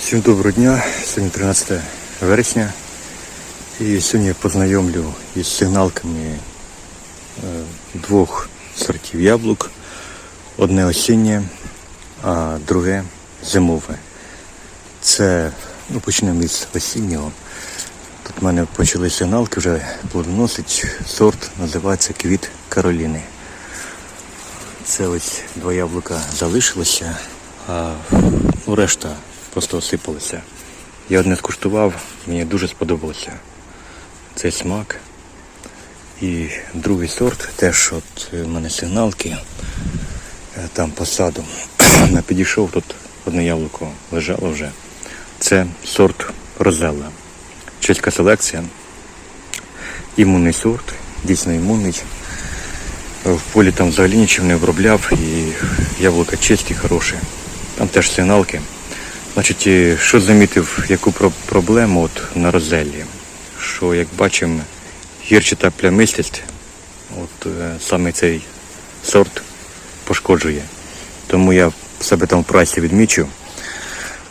Всім доброго дня, сьогодні 13 вересня. І сьогодні я познайомлю із сигналками е, двох сортів яблук. Одне осіннє, а друге зимове. Це, ну почнемо із осіннього. Тут в мене почали сигналки вже плодоносить. Сорт називається Квіт Кароліни. Це ось два яблука залишилося, а ну, решта просто осипалися. Я одне скуштував, мені дуже сподобався цей смак. І другий сорт, теж от е, в мене сигналки, е, там по саду. Я підійшов, тут одне яблуко лежало вже. Це сорт Розелла. Чеська селекція. Імунний сорт, дійсно імунний. В полі там взагалі нічим не обробляв і яблука чисті, хороші. Там теж сигналки. Значить, що замітив, яку проблему от на розеллі? Що, як бачимо, гірчата плямистість, от е, саме цей сорт пошкоджує. Тому я себе там в прайсі відмічу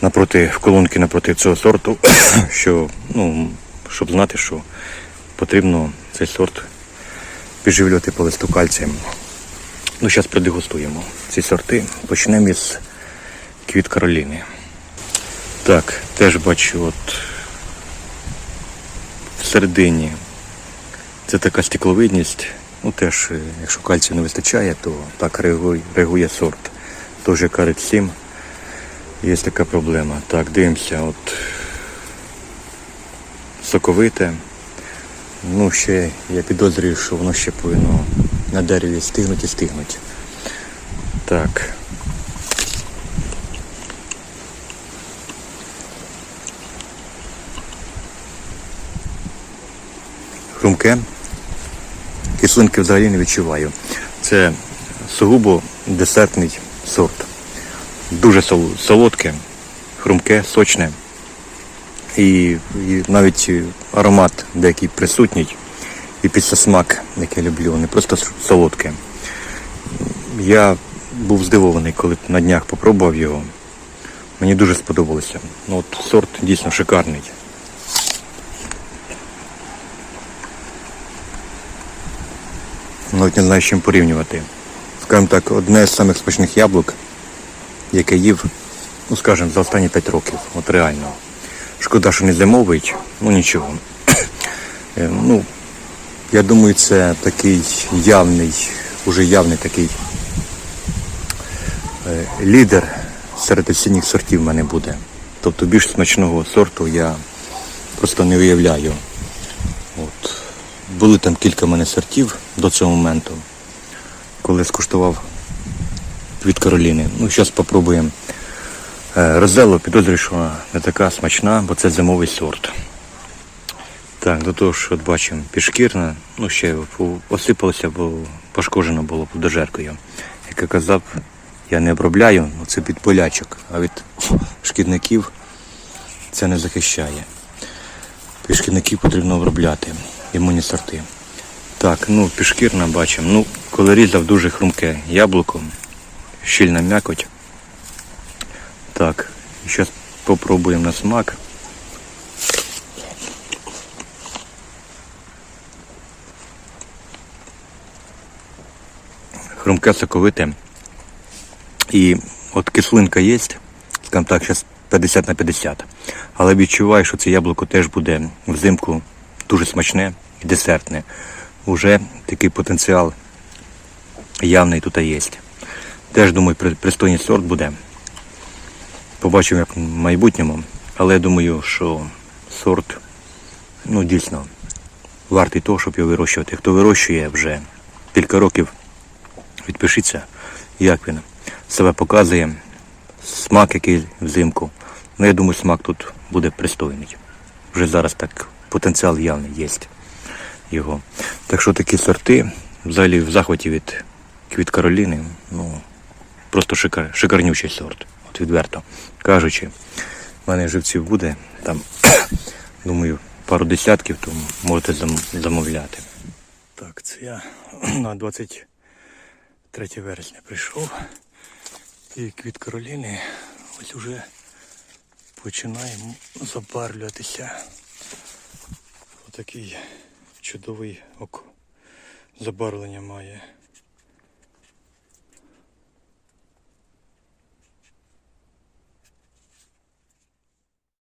напроти, в колонки напроти цього сорту, що, ну, щоб знати, що потрібно цей сорт підживлювати по листу кальцієм. Ну, зараз продегустуємо ці сорти. Почнемо із квіт Кароліни. Так, теж бачу, от всередині це така стекловидність. Ну теж, е, якщо кальцію не вистачає, то так реагує, реагує сорт. Теж карить 7. Є така проблема. Так, дивимося, от соковите. Ну, ще я підозрюю, що воно ще повинно на дереві стигнути і стигнути. Так. Хрумке. Кислинки взагалі не відчуваю. Це сугубо десертний сорт. Дуже солодке, хрумке, сочне. І, і навіть аромат деякий присутній. І післесмак, який я люблю, не просто солодке. Я був здивований, коли на днях попробував його. Мені дуже сподобалося. Ну, от сорт дійсно шикарний. Навіть не знаю, з чим порівнювати. Скажімо так, одне з самих смачних яблук, яке їв, ну скажімо, за останні 5 років. От реально. Шкода, що не зимовий, ну нічого. Е, ну, я думаю, це такий явний, уже явний такий е, лідер серед осінніх сортів в мене буде. Тобто більш смачного сорту я просто не уявляю. Були там кілька мене сортів до цього моменту, коли скуштував від Кароліни. Ну, зараз спробуємо Е, Розелло підозрюю, що не така смачна, бо це зимовий сорт. Так, до того ж, от бачимо, пішкірна, ну ще осипалося, бо пошкоджено було подожеркою. Як я казав, я не обробляю, ну, це під полячок, а від шкідників це не захищає. Від шкідників потрібно обробляти імунні сорти. Так, ну пішкірна бачимо. Ну, коли різав дуже хрумке яблуко, щільна м'якоть. Так, сейчас попробуем на смак. Хрумке соковите. І от кислинка є, скажімо так, зараз 50 на 50. Але відчуваю, що це яблуко теж буде взимку дуже смачне і десертне. Уже такий потенціал явний тут є. Теж думаю, пристойний сорт буде. Побачимо, як в майбутньому. Але я думаю, що сорт ну, дійсно вартий того, щоб його вирощувати. Хто вирощує вже кілька років, відпишіться, як він себе показує, смак який взимку. Ну, я думаю, смак тут буде пристойний. Вже зараз так потенціал явний є його. Так що такі сорти, взагалі в захваті від квіт Кароліни, ну, просто шикар, шикарнючий сорт. От відверто кажучи, в мене живців буде там, думаю, пару десятків, то можете зам- замовляти. Так, це я на 23 вересня прийшов. І квіт Кароліни ось уже починаємо забарвлюватися. Отакий чудовий ок забарвлення має.